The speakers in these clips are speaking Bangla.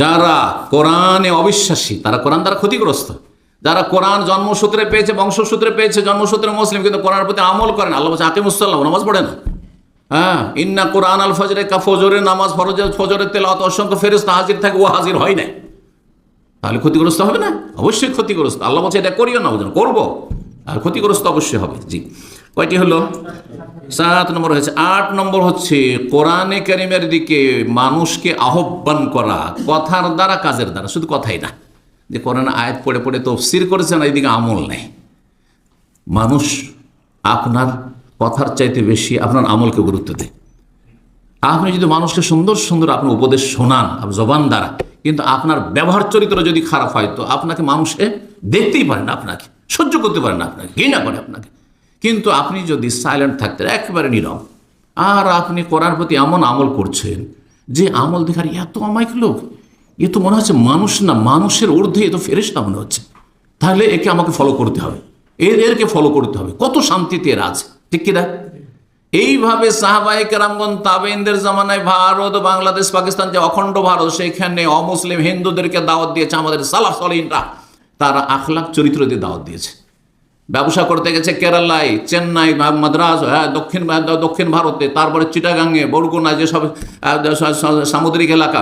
যারা কোরআনে অবিশ্বাসী, তারা কোরআন দ্বারা ক্ষতিগ্রস্ত। যারা কোরআন জন্মসূত্রে পেয়েছে, বংশসূত্রে পেয়েছে, জন্মসূত্রে মুসলিম, কিন্তু কোরআনের প্রতি আমল করেন আল্লাহ বলছে আকে মুসাল্লাম নামাজ পড়ে না। হ্যাঁ ইন্না কোরআন আল ফজরে কা ফজরের নামাজ ফরজের ফজরের তেলাওয়াত অসংখ্য ফেরেশতা হাজির থাকে, ও হাজির হয় না তাহলে ক্ষতিগ্রস্ত হবে না? অবশ্যই ক্ষতিগ্রস্ত। আল্লাহ বলছে, এটা করিও না বুঝলেন করব। আর ক্ষতিগ্রস্ত অবশ্যই হবে, জি। কয়টি হলো? সাত নম্বর হয়েছে। আট নম্বর হচ্ছে, কোরআনে কারিমের দিকে মানুষকে আহ্বান করা কথার দ্বারা, কাজের দ্বারা, শুধু কথাই না। যে কোরআন আয়াত পড়ে পড়ে তফসির করেছেন এইদিকে আমল নেই। মানুষ আপনার কথার চাইতে বেশি আপনার আমলকে গুরুত্ব দেয়। আপনি যদি মানুষকে সুন্দর সুন্দর আপনার উপদেশ শোনান জবান দ্বারা, কিন্তু আপনার ব্যবহার চরিত্র যদি খারাপ হয়, তো আপনাকে মানুষে দেখতেই পারে না আপনাকে, সহ্য করতে পারে না আপনাকে, ঘৃণা করে আপনাকে। কিন্তু আপনি যদি সাইলেন্ট থাকতেন, একেবারে নীরব। আর আপনি করার প্রতি এমন আমল করছেন যে আমল দেখার এত অমায়িক লোক, এ তো মনে হচ্ছে মানুষ না, মানুষের ঊর্ধ্বে এ তো ফেরেস্তা মনে হচ্ছে। তাহলে একে আমাকে ফলো করতে হবে। এর, এরকে ফলো করতে হবে। কত শান্তিতে এরা আছে, ঠিক কিনা? এইভাবে সাহাবাই কেরামগন তাবেইনদের জামানায় ভারত, বাংলাদেশ, পাকিস্তান যে অখণ্ড ভারত, সেখানে অমুসলিম হিন্দুদেরকে দাওয়াত দিয়েছে আমাদের সালাফ সলিনরা তারা আখলাখ চরিত্র দিয়ে দাওয়াত দিয়েছে। ব্যবসা করতে গেছে কেরালায়, চেন্নাই মাদ্রাস হ্যাঁ দক্ষিণ দক্ষিণ ভারতে, তারপরে চিটাগাঙ্গে বরগুনা যেসব সামুদ্রিক এলাকা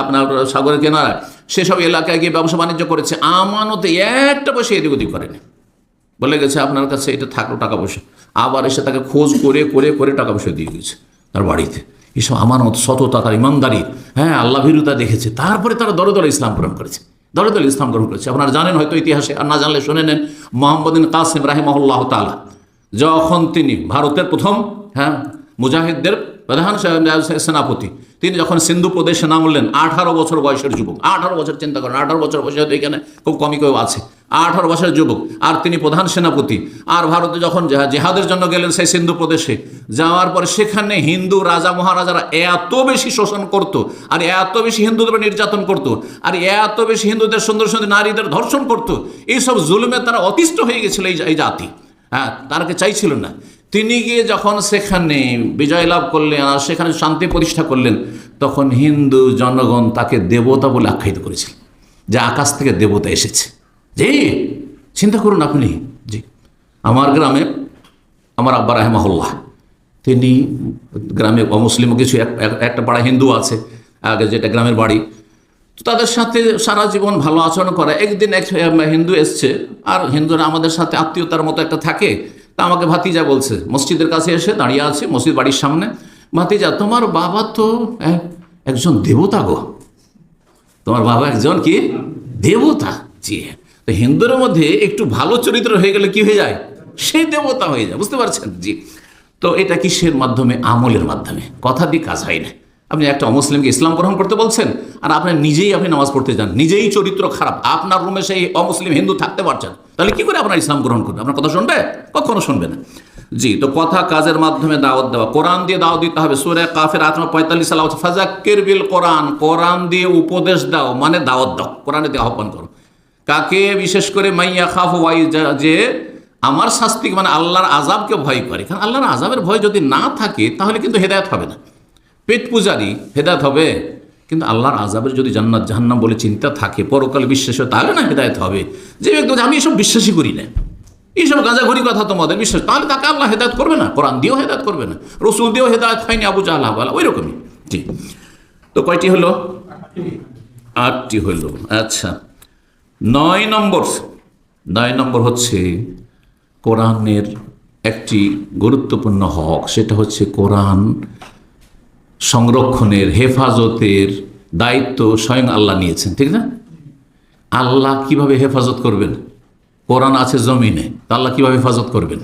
আপনার সাগরের কেনারা, সেসব এলাকায় গিয়ে ব্যবসা বাণিজ্য করেছে। আমানতে একটা পয়সা এদিক ওদিক করেনি। বলে গেছে, আপনার কাছে এটা থাকল টাকা পয়সা। আবার এসে তাকে খোঁজ করে করে করে টাকা পয়সা দিয়ে গেছে তার বাড়িতে। এসব আমানত, সততা, তার ইমানদারি হ্যাঁ আল্লাহ ভীরুতা দেখেছে। তারপরে তারা দরে দরে ইসলাম গ্রহণ করেছে। দরে দরে ইসলাম গ্রহণ করেছে আপনারা জানেন হয়তো ইতিহাসে, আর না জানলে শুনে নেন মোহাম্মদিন কাসিম রাহিমহল্লাহ তালা যখন তিনি ভারতের প্রথম হ্যাঁ মুজাহিদদের প্রধান সেনাপতি তিনি যখন সিন্ধু প্রদেশে নামলেন, আঠারো বছর বয়সের যুবক। আঠারো বছর চিন্তা করেন, আঠারো বছর বয়সে হয়তো এখানে খুব কমই কেউ আছে। আঠারো বছরের যুবক। আর তিনি প্রধান সেনাপতি। আর ভারতে যখন জেহা- জেহাদের জন্য গেলেন সেই সিন্ধু প্রদেশে, যাওয়ার পরে সেখানে হিন্দু রাজা, মহারাজারা এত বেশি শোষণ করত, আর এত বেশি হিন্দুদের নির্যাতন করত, আর এত বেশি হিন্দুদের সুন্দর সুন্দর নারীদের ধর্ষণ করত, এইসব জুলুমে তারা অতিষ্ঠ হয়ে গেছিল এই জাতি। হ্যাঁ তারকে চাইছিল না? তিনি গিয়ে যখন সেখানে বিজয় লাভ করলেন আর সেখানে শান্তি প্রতিষ্ঠা করলেন, তখন হিন্দু জনগণ তাকে দেবতা বলে আখ্যায়িত করেছিল। যে আকাশ থেকে দেবতা এসেছে। জি, চিন্তা করুন আপনি। জি, আমার গ্রামে, আমার আব্বা রাহেমাহুল্লাহ, তিনি গ্রামে অমুসলিম কিছু এক- এক- একটা পাড়া হিন্দু আছে, আগে যেটা গ্রামের বাড়ি। তো তাদের সাথে সারা জীবন ভালো আচরণ করে। একদিন এক হিন্দু এসছে, আর হিন্দুরা আমাদের সাথে আত্মীয়তার মতো একটা থাকে। আমাকে ভাতিজা বলছে, মসজিদের কাছে এসে দাঁড়িয়ে আছে, মসজিদ বাড়ির সামনে। ভাতিজা, তোমার বাবা তো একজন দেবতা গো। তোমার বাবা একজন কি? দেবতা? জি হ্যাঁ। তো হিন্দুর মধ্যে একটু ভালো চরিত্র হয়ে গেলে কি হয়ে যায়? সে দেবতা হয়ে যায়, বুঝতে পারছেন? জি। তো এটা কিসের মাধ্যমে? আমলের মাধ্যমে। কথা দিয়ে কাজ হয় না। আপনি একটা অমুসলিমকে ইসলাম গ্রহণ করতে বলছেন, আর আপনার নিজেই আপনি নামাজ পড়তে যান, নিজেই চরিত্র খারাপ, আপনার রুমে সেই অমুসলিম হিন্দু থাকতে পারছেন। তাহলে কি করে আপনার ইসলাম গ্রহণ করবে? আপনার কথা শুনবে? কখনো শুনবে না। জি, তো কথা কাজের মাধ্যমে দাওয়াত দেওয়া। কোরআন দিয়ে দাওয়াত দিতে হবে। সুরে কাফের আত্মা পঁয়তাল্লিশ সাল ফাজাক্কির বিল কোরআন। কোরআন দিয়ে উপদেশ দাও মানে দাওয়াত দাও। কোরআনে দিয়ে আহ্বান করো। কাকে? বিশেষ করে মাইয়া খাফ ওয়াই যা- আমার শাস্তি মানে আল্লাহর আজাবকে ভয় করে। কারণ আল্লাহর আজাবের ভয় যদি না থাকে, তাহলে কিন্তু হেদায়ত হবে না। পেট পূজারি, হেদায়ত হবে? কিন্তু আল্লাহর আজাবের যদি জান্নাত জাহান্নাম বলে চিন্তা থাকে, পরকাল বিশ্বাস হয়, তাহলে না হেদায়ত হবে। যে ব্যক্তি আমি এসব বিশ্বাসই করি না। এইসব গাঁজাঘড়ি কথা তোমাদের বিশ্বাস। তাহলে তাকে আল্লাহ হেদায়ত করবে না? কোরআন দিয়েও হেদায়ত করবে না। রসুল দিয়েও হেদায়ত হয়নি, আবু জাহাল, আবু ওই রকমই জি। তো কয়টি হলো? আটটি হলো। আচ্ছা। নয় নম্বর নয় নম্বর হচ্ছে কোরআনের একটি গুরুত্বপূর্ণ হক। সেটা হচ্ছে কোরআন সংরক্ষণের, হেফাজতের দায়িত্ব স্বয়ং আল্লাহ নিয়েছেন, ঠিক না? আল্লাহ কীভাবে হেফাজত করবেন? কোরআন আছে জমিনে আল্লাহ কীভাবে হেফাজত করবেন?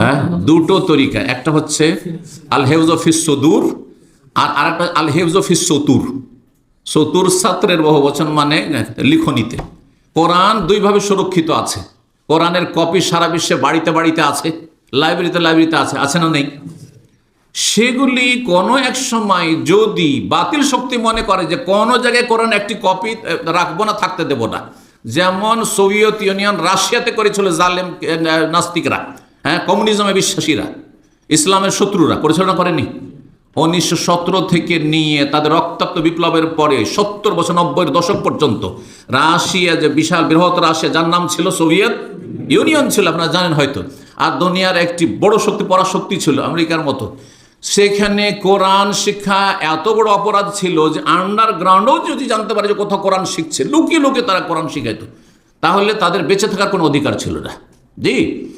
হ্যাঁ? দুটো তরিকা, একটা হচ্ছে আল হেফজ অফিস সদুর আর আরেকটা আল হেফজ অফিস সতুর। সতুর ছাত্রের বহু বচন মানে লিখনিতে। কোরআন দুইভাবে সুরক্ষিত আছে। কোরআনের কপি সারা বিশ্বে বাড়িতে বাড়িতে আছে, লাইব্রেরিতে লাইব্রেরিতে আছে আছে না নেই? সেগুলি কোনো এক সময় যদি বাতিল শক্তি মনে করে যে কোনো জায়গায় কোরআন একটি কপি রাখব না, থাকতে দেব না। যেমন সোভিয়েত ইউনিয়ন রাশিয়াতে করেছিল জালেম নাস্তিকরা হ্যাঁ কমিউনিজমে বিশ্বাসীরা, ইসলামের শত্রুরা করেছিল না করেনি। উনিশশো সতেরো থেকে নিয়ে তাদের রক্তাক্ত বিপ্লবের পরে সত্তর বছর, নব্বই দশক পর্যন্ত রাশিয়া যে বিশাল বৃহৎ রাশিয়া, যার নাম ছিল সোভিয়েত ইউনিয়ন ছিল, আপনারা জানেন হয়তো। আর দুনিয়ার একটি বড় শক্তি, পরাশক্তি ছিল আমেরিকার মতো। সেখানে কোরআন শিক্ষা এত বড় অপরাধ ছিল যে আন্ডারগ্রাউন্ডেও যদি জানতে পারে যে কোথাও কোরআন শিখছে, লুকিয়ে লুকিয়ে তারা কোরআন শিখাইত। তাহলে তাদের বেঁচে থাকার কোনো অধিকার ছিল না। জি?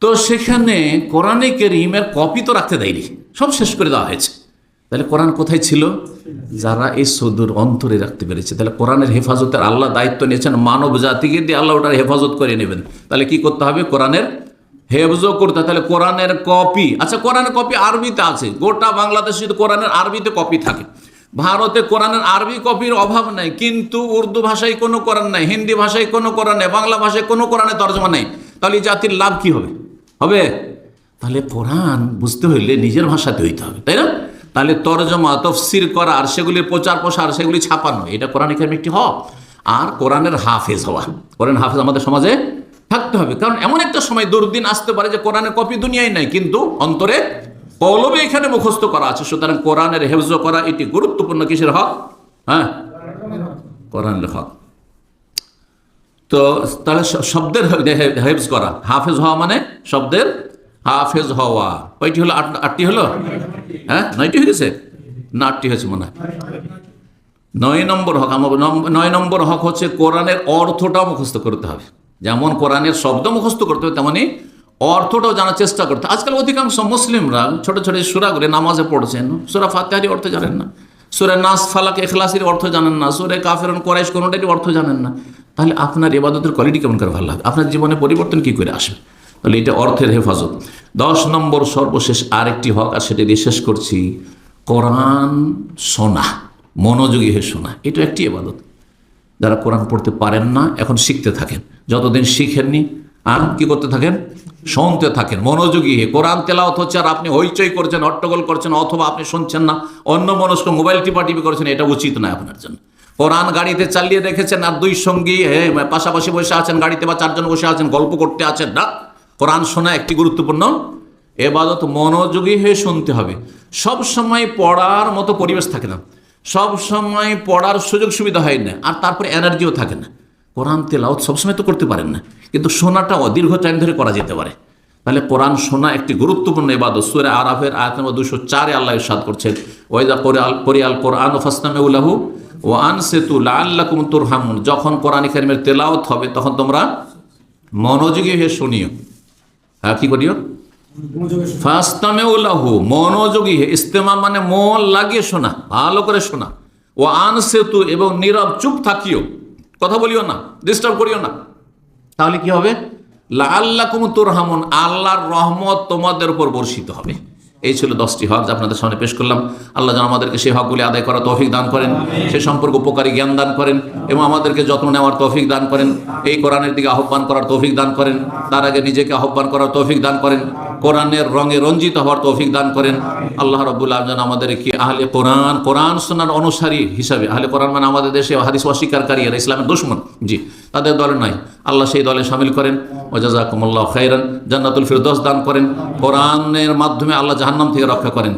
তো সেখানে কোরআনে কেরিমের কপি তো রাখতে দেয়নি। সব শেষ করে দেওয়া হয়েছে। তাহলে কোরআন কোথায় ছিল? যারা এই সদূর অন্তরে রাখতে পেরেছে। তাহলে কোরআনের হেফাজতের আল্লাহ দায়িত্ব নিয়েছেন মানব জাতিকে দিয়ে আল্লাহ ওটার হেফাজত করে নেবেন। তাহলে কি করতে হবে? কোরআনের হেফজও করতে। তাহলে কোরআনের কপি আচ্ছা কোরআনের কপি আরবিতে আছে, গোটা বাংলাদেশে যদি কোরআনের আরবিতে কপি থাকে। ভারতে কোরআনের আরবি কপির অভাব নাই, কিন্তু উর্দু ভাষায় কোনো কোরআন নাই, হিন্দি ভাষায় কোনো কোরআন নেই, বাংলা ভাষায় কোনো কোরআনের তর্জমা নেই, তাহলে জাতির লাভ কি হবে? হবে? তাহলে কোরআন বুঝতে হইলে নিজের ভাষাতে হইতে হবে, তাই না? তাহলে তরজমা, তফসির করা, আর সেগুলির প্রচার প্রসার, সেগুলি ছাপানো, এটা কোরআন এখানে একটি হক। আর কোরআনের হাফেজ হওয়া কোরআন হাফেজ আমাদের সমাজে থাকতে হবে। কারণ এমন একটা সময় দুর্দিন আসতে পারে যে কোরআনের কপি দুনিয়ায় নাই, কিন্তু অন্তরে কলবে এখানে মুখস্থ করা আছে। সুতরাং কোরআনের হেফজ করা এটি গুরুত্বপূর্ণ। কিসের হক? হ্যাঁ? কোরআনের হক। তো তাহলে শব্দের হেফজ করা। হাফেজ হওয়া মানে শব্দের হাফেজ হওয়া। কয়টি হলো? আট আটটি হলো? হ্যাঁ? নয়টি হয়ে গেছে? না, আটটি হয়েছে মনে হয়। নয় নম্বর হক। আমার নয় নম্বর হক হচ্ছে কোরআনের অর্থটাও মুখস্থ করতে হবে। যেমন কোরআনের শব্দ মুখস্থ করতে হবে, তেমনি অর্থটাও জানার চেষ্টা করতে। আজকাল অধিকাংশ মুসলিমরা ছোট ছোট সুরা করে নামাজে পড়ছেন, সুরা ফাতেহারি অর্থ জানেন না, সুরে নাস, ফালাক, এখলাসির অর্থ জানেন না, সুরে কাফেরন, কোরাইশ, কোনোটারই অর্থ জানেন না। তাহলে আপনার এবাদতের কোয়ালিটি কেমন করে ভালো লাগবে? আপনার জীবনে পরিবর্তন কি করে আসবে? তাহলে এটা অর্থের হেফাজত। দশ নম্বর সর্বশেষ আরেকটি হক, আর সেটা দিয়ে শেষ করছি। কোরআন শোনা, মনোযোগী হয়ে শোনা, এটা একটি এবাদত যারা কোরআন পড়তে পারেন না, এখন শিখতে থাকেন। যতদিন শিখেননি, আর কি করতে থাকেন? শুনতে থাকেন, মনোযোগী হয়ে। কোরআন তেলাওত হচ্ছে আর আপনি হইচই করছেন, হট্টগোল করছেন, অথবা আপনি শুনছেন না, অন্য মনস্ক মোবাইল টিপাটিপি করছেন, এটা উচিত নয় আপনার জন্য। কোরআন গাড়িতে চালিয়ে রেখেছেন আর দুই সঙ্গী পাশাপাশি বসে আছেন, গাড়িতে বা চারজন বসে আছেন, গল্প করতে আছেন, না। কোরআন শোনা একটি গুরুত্বপূর্ণ এবাদত, মনোযোগী হয়ে শুনতে হবে। সব সময় পড়ার মতো পরিবেশ থাকে না। সব সময় পড়ার সুযোগ সুবিধা হয় না, আর তারপরে এনার্জিও থাকে না। কোরআন তেলাওত সবসময় তো করতে পারেন না। কিন্তু শোনাটা দীর্ঘ টাইম ধরে করা যেতে পারে। তাহলে কোরআন শোনা একটি গুরুত্বপূর্ণ এবাদত সুরে আরাফের আয়াত নম্বর দুশো চারে আল্লাহ ইরশাদ করছেন ওয়াইদা করে আল করে আল কোরআন ও ফাস্তামে উলাহু ও আন সেতু লাল্লাকুম তুরহামুন। যখন কোরআন কারিমের তেলাওত হবে, তখন তোমরা মনোযোগী হয়ে শুনিও। হ্যাঁ কি করিও ফাস্তামে উল্লাহু মনোযোগী হে ইস্তেমা মানে মন লাগিয়ে শোনা, ভালো করে শোনা। ও আন সেতু এবং নীরব, চুপ থাকিও। কথা বলিও না ডিস্টার্ব করিও না। তাহলে কি হবে? আল্লাহ কুমু তোরহামন, আল্লাহর রহমত তোমাদের উপর বর্ষিত হবে। এই ছিল দশটি হক যা আপনাদের সামনে পেশ করলাম। আল্লাহ যেন আমাদেরকে সেই হকগুলি আদায় করা তৌফিক দান করেন সে সম্পর্কে উপকারী জ্ঞান দান করেন এবং আমাদেরকে যত্ন নেওয়ার তৌফিক দান করেন, এই কোরআনের দিকে আহ্বান করার তৌফিক দান করেন, তার আগে নিজেকে আহ্বান করার তৌফিক দান করেন। কোরআনের রঙে রঞ্জিত হওয়ার তৌফিক দান করেন। আল্লাহ রবুল্লাহ আমাদের আমাদেরকে আহলে কোরআন কোরআন সোনার অনুসারী হিসাবে, আহলে কোরআন মানে আমাদের দেশে হাদিস অস্বীকারী আর ইসলামের দুশ্মন। জি, তাদের দলে নাই। আল্লাহ সেই দলে সামিল করেন। ওজাজাকুমুল্লাহ খাইরান জান্নাতুল ফিরদোস দান করেন। কোরআনের মাধ্যমে আল্লাহ জাহান্নাম থেকে রক্ষা করেন।